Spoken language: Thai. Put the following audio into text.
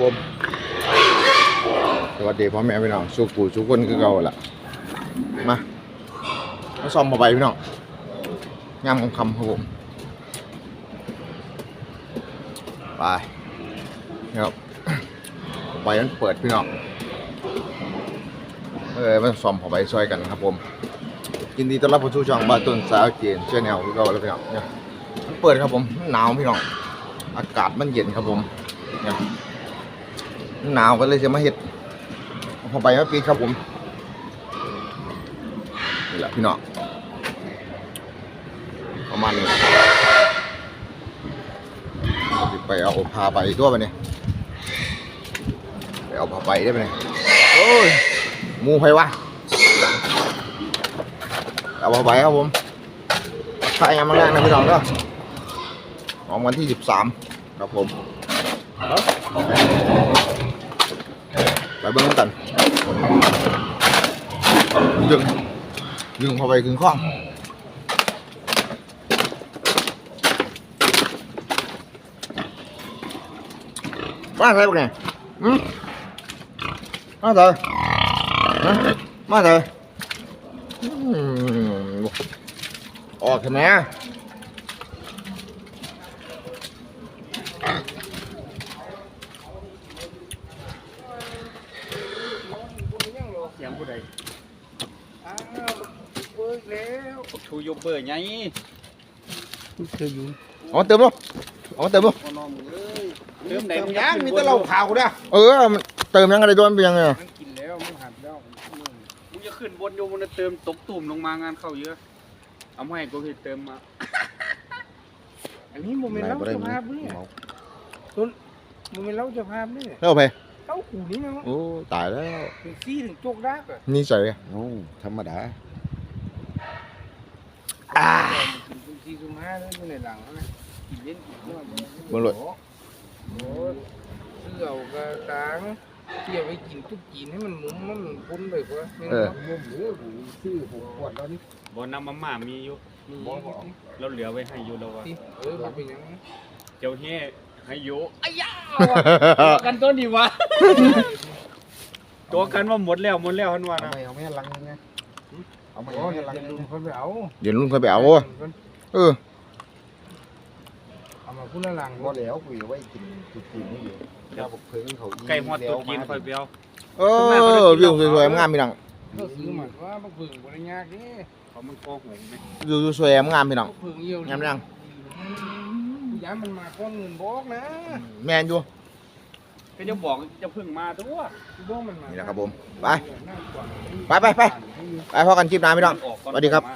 ผมสวัสดีพ่อแม่พี่น้องสุกูสุกคนคือเก่าล่ะมามาซ่อมมาไปพี่น้องงามของคำครับผมไปครับไปมันเปิดพี่น้องเออมันซ่อมพอไปช่วยกันครับผมยินดีต้อนรับผู้ชูช่องบ้านต้นสาวเจนเชื่อแนวคือเก่าแล้วพี่น้องเนี่ยเปิดครับผมหนาวพี่น้องอากาศมันเย็นครับผมเนี่ย หนาวก็เลยจะมาเห็ดพอไปมาปีครับผมนี่แหละพี่น้องประมาณนี้ไปเอาพาไปตัวไปเนี่ยไปเอาพาไปได้ไหมเนี่ยโอ้ยมูไผวะเอาพาไปครับผมถ้ายังมาแรกนะพี่น้องเด้อของวันที่สิบสามครับผมไป เบิ้งกันดึงดึงเข้าไปถึงข้องมาใส่ปะเนี่ยอืมมาใส่นะมาใส่อืมออกใช่ไหม เสียงผู้ใดอ้าวเบิกแล้วชูยกเบอร์ไงเคยอยู่เอามาเติมลูกเอามาเติมลูกพอนอมเลยเติมไหนย่างมีแต่เราขาวเด้อเออมันเติมยังไงด้วยมันเป็นยังไงมันกินแล้วมันหัดแล้วมึงจะขึ้นบนโยมันจะเติมตกตุ่มลงมางานเข้าเยอะเอามาให้กูให้เติมมาอันนี้โมเมนต์เล่าเจะภาพเนี่ยโมเมนต์เล่าเจะภาพเนี่ยแล้วไปเต้าหูนี่มันโอ้ตายแล้ว ถึงซี่ถึงโจกดักอะนี่ใส่โอ้ธรรมดาถึงถึงซี่ถึงห้าแล้วอยู่ในหลังนะกินเล่นกินนวดบนรถโอ้เสื้อเอากระตังเที่ยวไปกินทุกกินให้มันหมุนมันพ้นไปกว่าเออซื้อหกขวดแล้วนี่บนน้ำมาม่ามีอยู่มีเราเหลือไว้ให้อยู่แล้วว่าเออมันเป็นยังไงเจ้าเฮ่ ให้อยู่อ้ยากันตัวนี้วะตัวกันว่าหมดแล้วหมดแล้วฮันว่าเอานะไม่เอาไม่ลังนึงไงเอาไม่โอ้เอายไม่ลังเดี๋ยวนึลุงงเขาไปเอาเดี๋ยวลุงค่อยไปเอาเออเอามาพูดละหลังบ่แล้วคุยไว้กินจุดๆนี่อยู่เจ้าบอกเพิ่งเขาไก่หอดตัวกินคอยเปียวเออวิวสวยๆงามพี่น้องก็ซื้อมาว่าบักผึ่งบริยากนี่เขามันโกหกไหมวิวสวยๆงามพี่น้องบักผึ่งเยี่ยวงามยัง ย้ายมันมาก้อนเงินบอกนะแมนอยู่ก็จะบอกจะพึ่งมาตัวบอกมันมานี่แหละครับผม ไป ไปไปไปไปพอกันคลิปหน้าพี่น้องออกก่อนสวัสดีครับมา